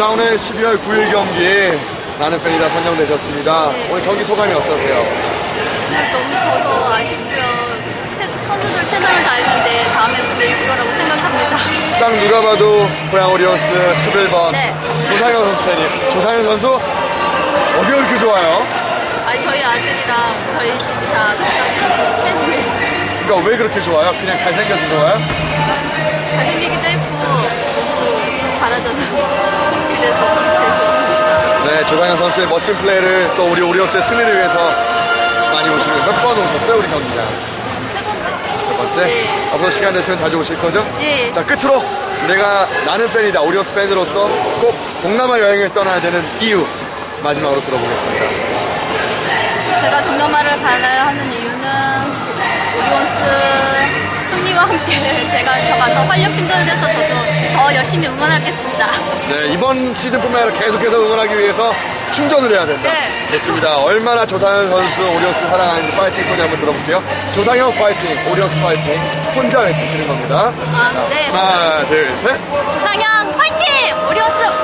자 오늘 12월 9일 경기 나는 팬이다 선정되셨습니다. 네. 오늘 경기 소감이 어떠세요? 오늘 너무 져서 아쉽고요. 최- 선수들 최선을 다했는데 다음에 무대 이길 거라고 생각합니다. 딱 누가 봐도 고양 오리온스 11번 네. 조상현 선수 팬이 조상현 선수 어디가 그렇게 좋아요? 아니 저희 아들이랑 저희 집이 다 부산이었어 팬이에요. 그러니까 왜 그렇게 좋아요? 그냥 잘생겨서 좋아요? 네, 조상현 선수의 멋진 플레이를 또 우리 오리온스의 승리를 위해서 많이 오시고 몇 번 오셨어요, 우리 경기장? 세 번째. 첫 번째? 네. 앞으로 시간 되시면 자주 오실 거죠? 예. 자, 끝으로 내가 나는 팬이다, 오리온스 팬으로서 꼭 동남아 여행을 떠나야 되는 이유 마지막으로 들어보겠습니다. 제가 동남아를 가야 하는 이유는 오리온스 승리와 함께 제가 더 가서 활력 충전을 해서 저도 더 열심히 응원하겠습니다. 네, 이번 시즌뿐만 아니라 계속해서 응원하기 위해서 충전을 해야 된다. 네. 좋습니다. 얼마나 조상현 선수 오리온스 사랑하는지 파이팅 소리 한번 들어볼게요. 조상현 파이팅, 오리온스 파이팅. 혼자 외치시는 겁니다. 아, 네. 하나, 둘, 셋. 조상현 화이팅! 오리온스